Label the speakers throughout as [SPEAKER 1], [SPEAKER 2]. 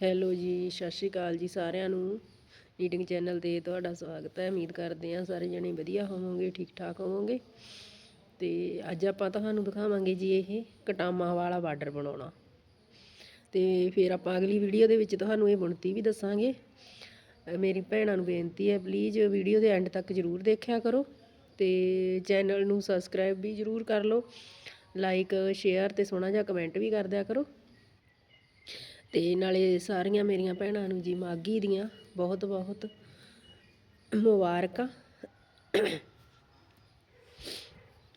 [SPEAKER 1] Hello ਜੀ, ਸਤਿ ਸ਼੍ਰੀ ਅਕਾਲ ਜੀ ਸਾਰਿਆਂ ਨੂੰ। ਰੀਡਿੰਗ ਚੈਨਲ ਤੇ ਤੁਹਾਡਾ ਸਵਾਗਤ ਹੈ। ਉਮੀਦ ਕਰਦੇ ਹਾਂ ਸਾਰੇ ਜਣੇ ਵਧੀਆ ਹੋਵੋਗੇ ਠੀਕ ਠਾਕ ਹੋਵੋਗੇ। ਤੇ ਅੱਜ ਆਪਾਂ ਤੁਹਾਨੂੰ ਦਿਖਾਵਾਂਗੇ ਜੀ ਇਹ ਕਟਾਮਾ ਵਾਲਾ ਬਾਰਡਰ ਬਣਾਉਣਾ। ਤੇ ਫਿਰ ਆਪਾਂ ਅਗਲੀ ਵੀਡੀਓ ਦੇ ਵਿੱਚ ਤੁਹਾਨੂੰ ਇਹ ਬੁਣਤੀ ਵੀ ਦੱਸਾਂਗੇ। ਮੇਰੀ ਭੈਣਾਂ ਨੂੰ ਬੇਨਤੀ ਹੈ ਪਲੀਜ਼ ਵੀਡੀਓ ਦੇ ਐਂਡ ਤੱਕ ਜਰੂਰ ਦੇਖਿਆ ਕਰੋ ਤੇ ਚੈਨਲ ਨੂੰ ਸਬਸਕ੍ਰਾਈਬ ਵੀ ਜਰੂਰ ਕਰ ਲਓ। ਲਾਈਕ ਸ਼ੇਅਰ ਤੇ ਸੋਹਣਾ ਜਿਹਾ ਕਮੈਂਟ ਵੀ ਕਰ ਦਿਆ ਕਰੋ। ਅਤੇ ਨਾਲੇ ਸਾਰੀਆਂ ਮੇਰੀਆਂ ਭੈਣਾਂ ਨੂੰ ਜੀ ਮਾਘੀ ਦੀਆਂ ਬਹੁਤ ਬਹੁਤ ਮੁਬਾਰਕਾਂ।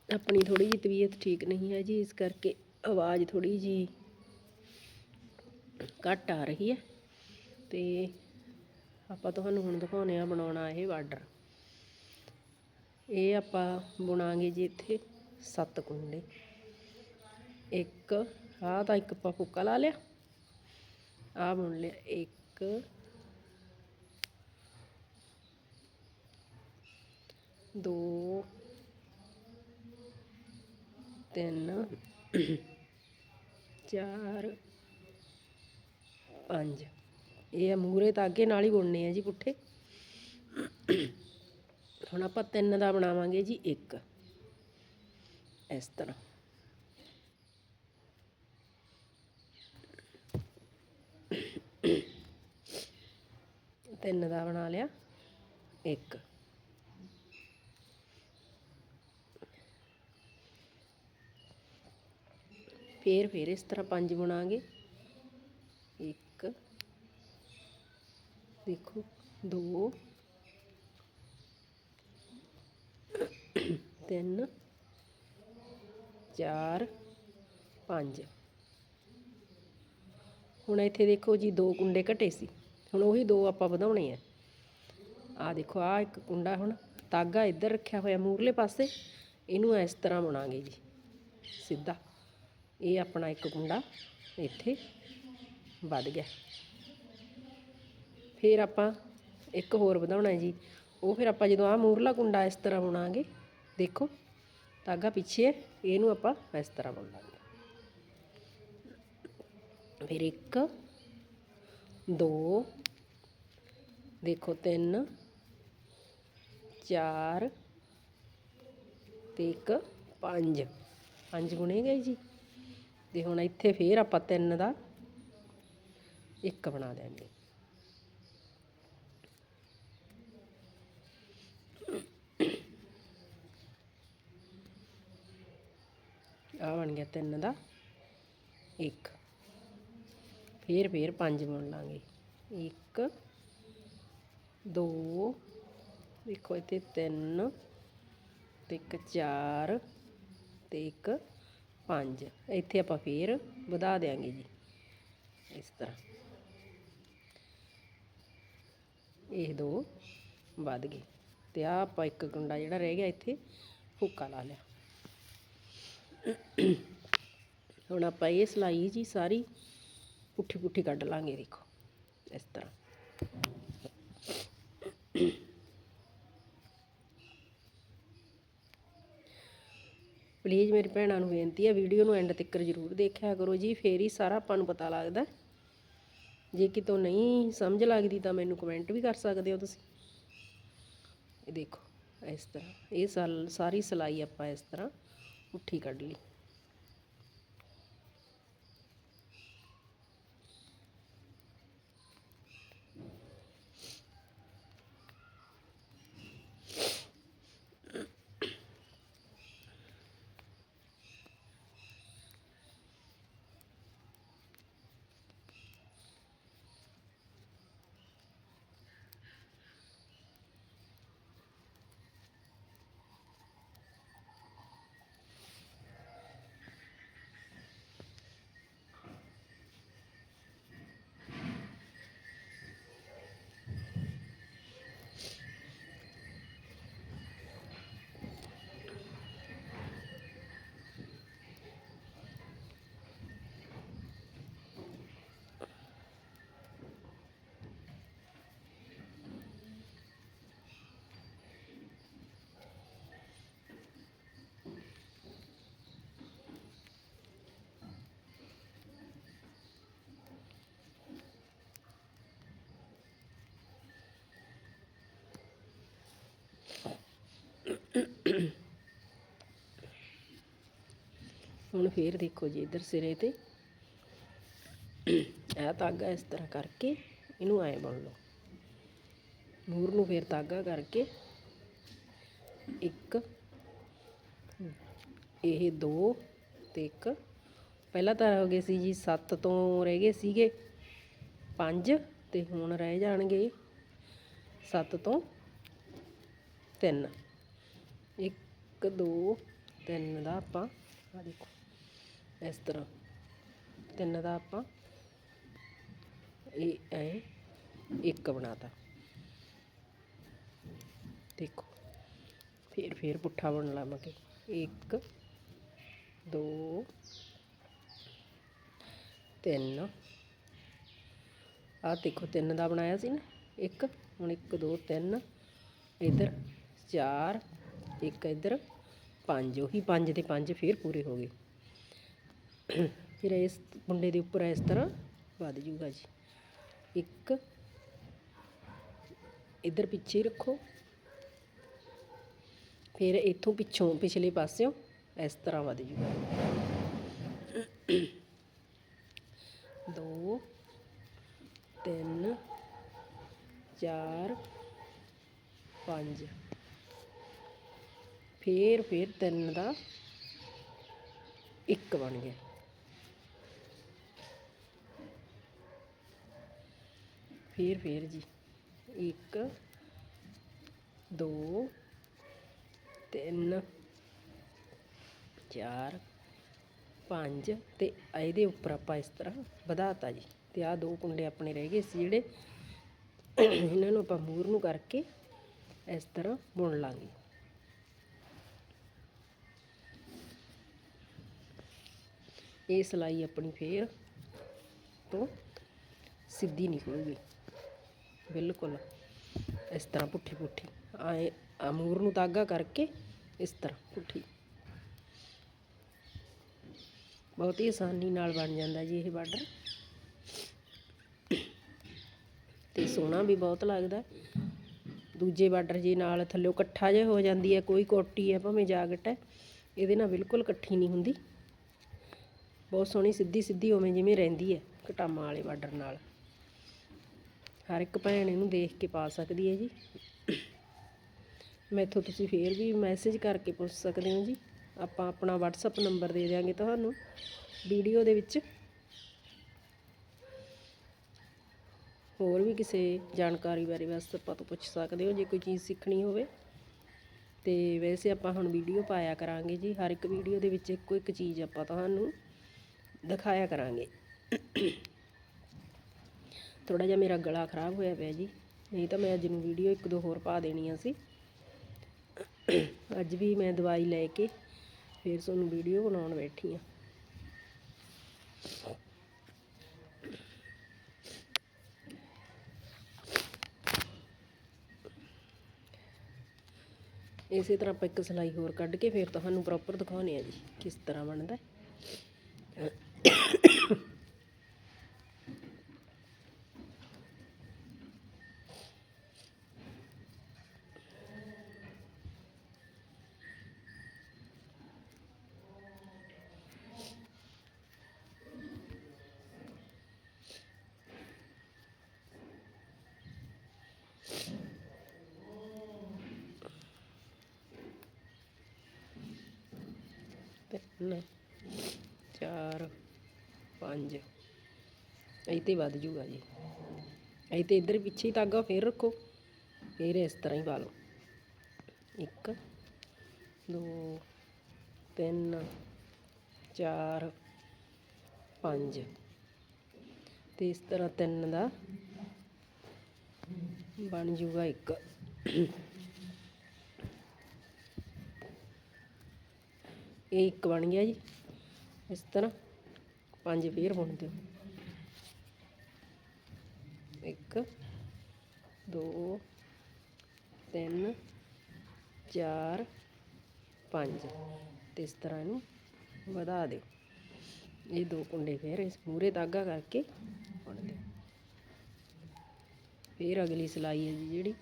[SPEAKER 1] ਆਪਣੀ ਥੋੜ੍ਹੀ ਜਿਹੀ ਤਬੀਅਤ ਠੀਕ ਨਹੀਂ ਹੈ ਜੀ, ਇਸ ਕਰਕੇ ਆਵਾਜ਼ ਥੋੜ੍ਹੀ ਜੀ ਘੱਟ ਆ ਰਹੀ ਹੈ। ਤੇ ਆਪਾਂ ਤੁਹਾਨੂੰ ਹੁਣ ਦਿਖਾਉਣੇ ਆ ਬਣਾਉਣਾ ਇਹ ਬਾਰਡਰ ਇਹ ਆਪਾਂ ਬੁਣਾਂਗੇ ਜੀ ਇੱਥੇ ਸੱਤ ਕੁੰਡੇ। ਇੱਕ, ਆਹ ਤਾਂ ਇੱਕ ਆਪਾਂ ਫੁੱਕਾ ਲਾ ਲਿਆ। ਆ ਬੁਣ ਲਿਆ, ਇੱਕ। ਦੋ। ਤਿੰਨ। ਚਾਰ। ਪੰਜ। ਇਹ ਆ ਮੂਰੇ ਤਾਗੇ ਨਾਲ ਹੀ ਬੁਣਨੇ ਆ ਜੀ ਪੁੱਠੇ। ਹੁਣ ਆਪਾਂ ਤਿੰਨ ਦਾ ਬਣਾਵਾਂਗੇ ਜੀ ਇੱਕ। ਇਸ ਤਰ੍ਹਾਂ। ਤਿੰਨ ਦਾ ਬਣਾ ਲਿਆ। ਇੱਕ। ਫੇਰ ਫੇਰ ਇਸ ਤਰ੍ਹਾਂ ਪੰਜ ਬਣਾਂਗੇ। ਇੱਕ। ਦੇਖੋ, ਦੋ। ਤਿੰਨ। ਚਾਰ। ਪੰਜ। ਹੁਣ ਇੱਥੇ ਦੇਖੋ ਜੀ, ਦੋ ਕੁੰਡੇ ਘਟੇ ਸੀ। ਹੁਣ ਉਹੀ ਦੋ ਆਪਾਂ ਵਧਾਉਣੇ ਆ। ਆ ਦੇਖੋ ਆ ਇੱਕ ਕੁੰਡਾ ਹੁਣ ਤਾਗਾ ਇੱਧਰ ਰੱਖਿਆ ਹੋਇਆ ਮੂਰਲੇ ਪਾਸੇ। ਇਹਨੂੰ ਇਸ ਤਰ੍ਹਾਂ ਬਣਾਂਗੇ ਜੀ, ਸਿੱਧਾ। ਇਹ ਆਪਣਾ ਇੱਕ ਕੁੰਡਾ ਇੱਥੇ ਵੱਧ ਗਿਆ। ਫਿਰ ਆਪਾਂ ਇੱਕ ਹੋਰ ਵਧਾਉਣਾ ਜੀ। ਉਹ ਫਿਰ ਆਪਾਂ ਜਦੋਂ ਆ ਮੂਰਲਾ ਕੁੰਡਾ ਇਸ ਤਰ੍ਹਾਂ ਬਣਾਂਗੇ, ਦੇਖੋ, ਤਾਗਾ ਪਿੱਛੇ ਹੈ, ਇਹਨੂੰ ਆਪਾਂ ਇਸ ਤਰ੍ਹਾਂ ਬੁਣ ਫਿਰ ਇੱਕ, ਦੋ ਦੇਖੋ ਤਿੰਨ, ਚਾਰ ਤੇ ਇੱਕ, ਪੰਜ। ਪੰਜ ਗੁਣੇ ਗਏ ਜੀ। ਤੇ ਹੁਣ ਇੱਥੇ ਫੇਰ ਆਪਾਂ ਤਿੰਨ ਦਾ ਇੱਕ ਬਣਾ ਦਿਆਂਗੇ। ਆ ਬਣ ਗਿਆ ਤਿੰਨ ਦਾ ਇੱਕ। ਫੇਰ ਫੇਰ ਪੰਜ ਬੁਣ ਲਾਂਗੇ। ਇੱਕ ਦੋ ਦੇਖੋ ਇੱਥੇ ਤਿੰਨ, ਤੇ ਇੱਕ ਚਾਰ, ਤੇ ਇੱਕ ਪੰਜ। ਇੱਥੇ ਆਪਾਂ ਫੇਰ ਵਧਾ ਦੇਾਂਗੇ ਜੀ, ਇਸ ਤਰ੍ਹਾਂ। ਇਹ ਦੋ ਵੱਧ ਗਏ। ਤੇ ਆ ਆਪਾਂ ਇੱਕ ਗੁੰਡਾ ਜਿਹੜਾ ਰਹਿ ਗਿਆ ਇੱਥੇ, ਫੁੱਕਾ ਲਾ ਲਿਆ। ਹੁਣ ਆਪਾਂ ਇਹ ਸਲਾਈ ਜੀ ਸਾਰੀ ਪੁੱਠੀ ਪੁੱਠੀ ਕੱਢ ਲਾਂਗੇ, ਦੇਖੋ, ਇਸ ਤਰ੍ਹਾਂ। ਪਲੀਜ਼ ਮੇਰੀ ਭੈਣਾਂ ਨੂੰ ਬੇਨਤੀ ਹੈ ਵੀਡੀਓ ਨੂੰ ਐਂਡ ਤੱਕ ਜ਼ਰੂਰ ਦੇਖਿਆ ਕਰੋ ਜੀ, ਫੇਰ ਹੀ ਸਾਰਾ ਆਪਾਂ ਨੂੰ ਪਤਾ ਲੱਗਦਾ ਜੇ ਕਿਤੋਂ ਨਹੀਂ ਸਮਝ ਲੱਗਦੀ ਤਾਂ ਮੈਨੂੰ ਕਮੈਂਟ ਵੀ ਕਰ ਸਕਦੇ ਹੋ ਤੁਸੀਂ। ਇਹ ਦੇਖੋ, ਇਸ ਤਰ੍ਹਾਂ, ਇਹ ਸਾਰੀ ਸਲਾਈ ਆਪਾਂ ਇਸ ਤਰ੍ਹਾਂ ਉੱਠੀ ਕੱਢ ਲਈ। ਫੇਰ ਦੇਖੋ ਜੀ ਇਧਰ ਸਿਰੇ ਤੇ। ਇਹ ਧਾਗਾ ਇਸ ਤਰ੍ਹਾਂ ਕਰਕੇ ਇਹਨੂੰ ਐ ਬੁਣ ਲਓ। ਮੂਰ ਨੂੰ ਫੇਰ ਧਾਗਾ ਕਰਕੇ ਇੱਕ, ਇਹ ਦੋ ਤੇ ਇੱਕ। ਪਹਿਲਾਂ ਤਾਂ ਹੋ ਗਏ ਸੀ ਜੀ 7 ਤੋਂ ਰਹਿ ਗਏ ਸੀਗੇ। 5 ਤੇ ਹੁਣ ਰਹਿ ਜਾਣਗੇ 7 ਤੋਂ 3 1 2 3 ਦਾ ਆਪਾਂ ਆ ਦੇਖੋ। ਇਸ ਤਰ੍ਹਾਂ। ਤਿੰਨ ਦਾ ਆਪਾਂ ਇਹ ਐ ਇੱਕ ਬਣਾਤਾ। ਦੇਖੋ, ਫਿਰ ਫਿਰ ਪੁੱਠਾ ਬਣ ਲਾਵਾਂਗੇ। ਇੱਕ, ਦੋ, ਤਿੰਨ। ਆਹ ਦੇਖੋ, ਤਿੰਨ ਦਾ ਬਣਾਇਆ ਸੀ ਨਾ। ਇੱਕ, ਹੁਣ ਇੱਕ, ਦੋ, ਤਿੰਨ। ਇੱਧਰ ਚਾਰ, ਇੱਕ ਇੱਧਰ ਪੰਜ। ਉਹੀ ਪੰਜ ਤੇ ਪੰਜ ਫਿਰ ਪੂਰੇ ਹੋ ਗਏ। ਫਿਰ ਇਸ ਮੁੰਡੇ ਦੇ ਉੱਪਰ ਇਸ ਤਰ੍ਹਾਂ ਵੱਧ ਜੂਗਾ ਜੀ। ਇੱਕ, ਇੱਧਰ ਪਿੱਛੇ ਰੱਖੋ। ਫਿਰ ਇੱਥੋਂ ਪਿੱਛੋਂ, ਪਿਛਲੇ ਪਾਸਿਓਂ ਇਸ ਤਰ੍ਹਾਂ ਵੱਧ ਜੂਗਾ। ਦੋ, ਤਿੰਨ, ਚਾਰ, ਪੰਜ। ਫੇਰ ਫੇਰ ਤਿੰਨ ਦਾ ਇੱਕ ਬਣ ਗਿਆ। ਫੇਰ ਫੇਰ ਜੀ। ਇੱਕ, ਦੋ, ਤਿੰਨ, ਚਾਰ, ਪੰਜ ਤੇ ਇਹਦੇ ਉੱਪਰ ਆਪਾਂ ਇਸ ਤਰ੍ਹਾਂ ਵਧਾਤਾ ਜੀ। ਤੇ ਆਹ ਦੋ ਕੁੰਡੇ ਆਪਣੇ ਰਹਿ ਗਏ ਸੀ ਜਿਹੜੇ ਇਹਨਾਂ ਨੂੰ ਆਪਾਂ ਮੂਰ ਨੂੰ ਕਰਕੇ ਇਸ ਤਰ੍ਹਾਂ ਬੁਣ ਲਾਂਗੇ। ਇਹ ਸਲਾਈ ਆਪਣੀ ਫੇਰ ਤੋਂ ਸਿੱਧੀ ਨਿਕਲੂਗੀ। ਬਿਲਕੁਲ। ਇਸ ਤਰ੍ਹਾਂ ਪੁੱਠੀ ਪੁੱਠੀ। ਆਏ ਅਮੂਰ ਨੂੰ ਤਾਗਾ ਕਰਕੇ ਇਸ ਤਰ੍ਹਾਂ ਪੁੱਠੀ। ਬਹੁਤ ਹੀ ਆਸਾਨੀ ਨਾਲ ਬਣ ਜਾਂਦਾ ਜੀ ਇਹ ਬਾਰਡਰ। ਤੇ ਸੋਹਣਾ ਵੀ ਬਹੁਤ ਲੱਗਦਾ। ਦੂਜੇ ਬਾਰਡਰ ਜੀ ਨਾਲ ਥੱਲੇ ਇਕੱਠਾ ਜਿਹਾ ਹੋ ਜਾਂਦੀ ਹੈ, ਕੋਈ ਕੋਟੀ ਹੈ, ਭਾਵੇਂ ਜਾਗਟ ਹੈ, ਇਹਦੇ ਨਾਲ ਬਿਲਕੁਲ ਇਕੱਠੀ ਨਹੀਂ ਹੁੰਦੀ। ਬਹੁਤ ਸੋਹਣੀ ਸਿੱਧੀ ਸਿੱਧੀ ਉਵੇਂ ਜਿਵੇਂ ਰਹਿੰਦੀ ਹੈ ਕਟਾਮਾਂ ਵਾਲੇ ਬਾਰਡਰ ਨਾਲ। ਹਰ ਇੱਕ ਭੈਣ ਇਹਨੂੰ ਦੇਖ ਕੇ ਪਾ ਸਕਦੀ ਹੈ ਜੀ। ਮੈਥੋਂ ਤੁਸੀਂ ਫੇਰ ਵੀ ਮੈਸੇਜ ਕਰਕੇ ਪੁੱਛ ਸਕਦੇ ਹੋ ਜੀ। ਆਪਾਂ ਆਪਣਾ WhatsApp ਨੰਬਰ ਦੇ ਦਿਆਂਗੇ ਤੁਹਾਨੂੰ ਵੀਡੀਓ ਦੇ ਵਿੱਚ। ਹੋਰ ਵੀ ਕਿਸੇ ਜਾਣਕਾਰੀ ਬਾਰੇ ਬਸ ਆਪਾਂ ਤੋਂ ਪੁੱਛ ਸਕਦੇ ਹੋ, ਜੇ ਕੋਈ ਚੀਜ਼ ਸਿੱਖਣੀ ਹੋਵੇ। ਤੇ ਵੈਸੇ ਆਪਾਂ ਹੁਣ ਵੀਡੀਓ ਪਾਇਆ ਕਰਾਂਗੇ ਜੀ। ਹਰ ਇੱਕ ਵੀਡੀਓ ਦੇ ਵਿੱਚ ਇੱਕੋ ਇੱਕ ਚੀਜ਼ ਆਪਾਂ ਤੁਹਾਨੂੰ ਦਿਖਾਇਆ ਕਰਾਂਗੇ। ਥੋੜਾ ਜਿਹਾ ਮੇਰਾ ਗਲਾ ਖਰਾਬ ਹੋਇਆ ਪਿਆ ਜੀ। ਨਹੀਂ ਤਾਂ ਮੈਂ ਅੱਜ ਨੂੰ ਵੀਡੀਓ ਇੱਕ ਦੋ ਹੋਰ ਪਾ ਦੇਣੀਆਂ ਸੀ। ਅੱਜ ਵੀ ਮੈਂ ਦਵਾਈ ਲੈ ਕੇ ਫਿਰ ਤੁਹਾਨੂੰ ਵੀਡੀਓ ਬਣਾਉਣ ਬੈਠੀ ਆ ਇਸੇ ਤਰ੍ਹਾਂ ਆਪਾਂ ਇੱਕ ਸਲਾਈ ਹੋਰ ਕੱਢ ਕੇ ਫਿਰ ਤੁਹਾਨੂੰ ਪ੍ਰੋਪਰ ਦਿਖਾਉਣੇ ਆ ਜੀ, ਕਿਸ ਤਰ੍ਹਾਂ ਬਣਦਾ ਹੈ। ਤਿੰਨ ਚਾਰ, ਪੰਜ। ਇਹ ਤੇ ਵੱਧ ਜੂਗਾ ਜੀ। ਇਹ ਤੇ ਇੱਧਰ ਪਿੱਛੇ ਹੀ ਧਾਗਾ ਫੇਰ ਰੱਖੋ। ਫੇਰ ਇਸ ਤਰ੍ਹਾਂ ਹੀ ਪਾ ਲਓ। ਇੱਕ, ਦੋ, ਤਿੰਨ, ਚਾਰ, ਪੰਜ। ਤੇ ਇਸ ਤਰ੍ਹਾਂ ਤਿੰਨ ਦਾ ਬਣ ਜੂਗਾ ਇੱਕ। ਇਹ ਇੱਕ ਬਣ ਗਿਆ ਜੀ। ਇਸ ਤਰ੍ਹਾਂ ਪੰਜ ਫੇਰ ਬੁਣ ਦਿਓ। ਇੱਕ, ਦੋ, ਤਿੰਨ, ਚਾਰ, ਪੰਜ। ਤੇ ਇਸ ਤਰ੍ਹਾਂ ਇਹਨੂੰ ਵਧਾ ਦਿਓ। ਇਹ ਦੋ ਕੁੰਡੇ ਫੇਰ ਇਸ ਮੂਰੇ ਧਾਗਾ ਕਰਕੇ ਬੁਣ ਦਿਓ। ਫੇਰ ਅਗਲੀ ਸਲਾਈ ਹੈ ਜੀ ਜਿਹੜੀ।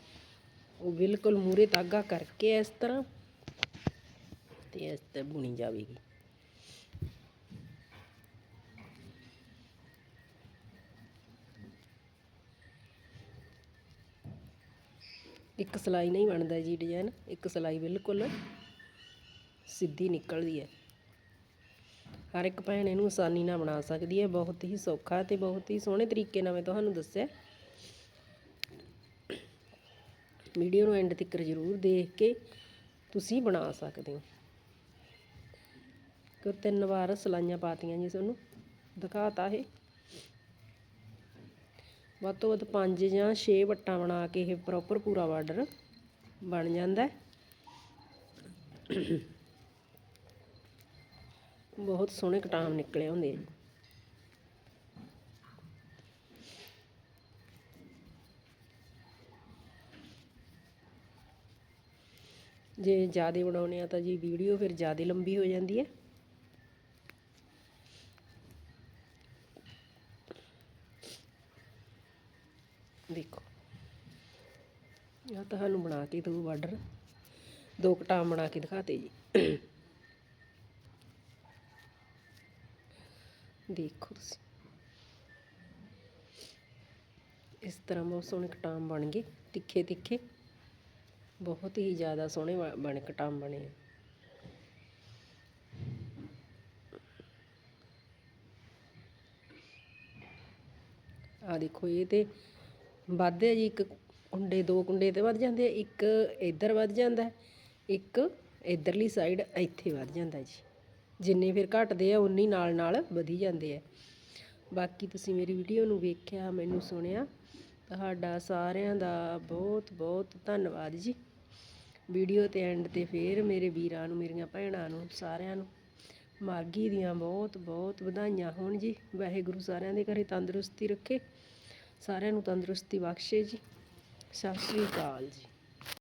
[SPEAKER 1] ਉਹ ਬਿਲਕੁਲ ਮੂਰੇ ਧਾਗਾ ਕਰਕੇ ਇਸ ਤਰ੍ਹਾਂ। ਤੇ ਇਸ ਤੇ ਬੁਣੀ ਜਾਵੇਗੀ। ਇੱਕ ਸਲਾਈ ਨਹੀਂ ਬਣਦਾ ਜੀ ਡਿਜ਼ਾਈਨ, ਇੱਕ ਸਲਾਈ ਬਿਲਕੁਲ ਸਿੱਧੀ ਨਿਕਲਦੀ ਹੈ। ਹਰ ਇੱਕ ਭੈਣ ਇਹਨੂੰ ਆਸਾਨੀ ਨਾਲ ਬਣਾ ਸਕਦੀ ਹੈ, ਬਹੁਤ ਹੀ ਸੌਖਾ ਤੇ ਬਹੁਤ ਹੀ ਸੋਹਣੇ ਤਰੀਕੇ ਨਾਲ ਮੈਂ ਤੁਹਾਨੂੰ ਦੱਸਿਆ। ਵੀਡੀਓ ਨੂੰ ਐਂਡ ਤੱਕ ਜ਼ਰੂਰ ਦੇਖ ਕੇ ਤੁਸੀਂ ਬਣਾ ਸਕਦੇ ਹੋ। ਕਿ ਤਿੰਨ ਵਾਰ ਸਲਾਈਆਂ ਪਾਤੀਆਂ ਜੀ ਤੁਹਾਨੂੰ ਦਿਖਾਤਾ ਇਹ। ਵੱਧ ਤੋਂ ਵੱਧ 5 ਜਾਂ 6 ਵੱਟਾਂ ਬਣਾ ਕੇ ਇਹ ਪ੍ਰੋਪਰ ਪੂਰਾ ਬਾਰਡਰ ਬਣ ਜਾਂਦਾ ਬਹੁਤ ਸੋਹਣੇ ਕਟਾਮ ਨਿਕਲੇ ਹੁੰਦੇ ਆ ਜੇ ਜ਼ਿਆਦਾ ਬਣਾਉਣੇ ਆ ਤਾਂ ਜੀ ਵੀਡੀਓ ਫਿਰ ਜ਼ਿਆਦਾ ਲੰਬੀ ਹੋ ਜਾਂਦੀ ਹੈ। ਦੇਖੋ। ਇਹ ਤੁਹਾਨੂੰ ਬਣਾ ਕੇ ਦੋ ਬਾਰਡਰ ਦੋ ਕਟਾਮ ਬਣਾ ਕੇ ਦਿਖਾਤੇ ਜੀ। ਦੇਖੋ ਤੁਸੀਂ। ਇਸ ਤਰ੍ਹਾਂ ਬਹੁਤ ਸੋਹਣੇ ਕਟਾਮ ਬਣ ਗਏ ਤਿੱਖੇ ਤਿੱਖੇ ਬਹੁਤ ਹੀ ਜ਼ਿਆਦਾ ਸੋਹਣੇ ਬ- ਬਣੇ ਕਟਾਮ ਬਣੇ ਆ। ਆ ਦੇਖੋ, ਇਹ ਤੇ ਵੱਧਦੇ ਜੀ, ਇੱਕ ਕੁੰਡੇ, ਦੋ ਕੁੰਡੇ ਤੇ ਵੱਧ ਜਾਂਦੇ ਆ, ਇੱਕ ਇੱਧਰ ਵੱਧ ਜਾਂਦਾ, ਇੱਕ ਇੱਧਰਲੀ ਸਾਈਡ ਇੱਥੇ ਵੱਧ ਜਾਂਦਾ ਜੀ। ਜਿੰਨੇ ਫਿਰ ਘਟਦੇ ਆ ਉਨੀ ਨਾਲ ਨਾਲ ਵਧੀ ਜਾਂਦੇ ਆ। ਬਾਕੀ ਤੁਸੀਂ ਮੇਰੀ ਵੀਡੀਓ ਨੂੰ ਵੇਖਿਆ, ਮੈਨੂੰ ਸੁਣਿਆ, ਤੁਹਾਡਾ ਸਾਰਿਆਂ ਦਾ ਬਹੁਤ ਬਹੁਤ ਧੰਨਵਾਦ ਜੀ। ਵੀਡੀਓ ਤੇ ਐਂਡ ਤੇ ਫੇਰ ਮੇਰੇ ਵੀਰਾਂ ਨੂੰ, ਮੇਰੀਆਂ ਭੈਣਾਂ ਨੂੰ, ਸਾਰਿਆਂ ਨੂੰ ਮਾਗੀ ਦੀਆਂ ਬਹੁਤ ਬਹੁਤ ਵਧਾਈਆਂ ਹੋਣ ਜੀ। ਵਾਹਿਗੁਰੂ ਸਾਰਿਆਂ ਦੇ ਘਰੇ ਤੰਦਰੁਸਤੀ ਰੱਖੇ। ਸਾਰਿਆਂ ਨੂੰ ਤੰਦਰੁਸਤੀ ਬਖਸ਼ੇ ਜੀ। ਸਤਿ ਸ੍ਰੀ ਅਕਾਲ ਜੀ।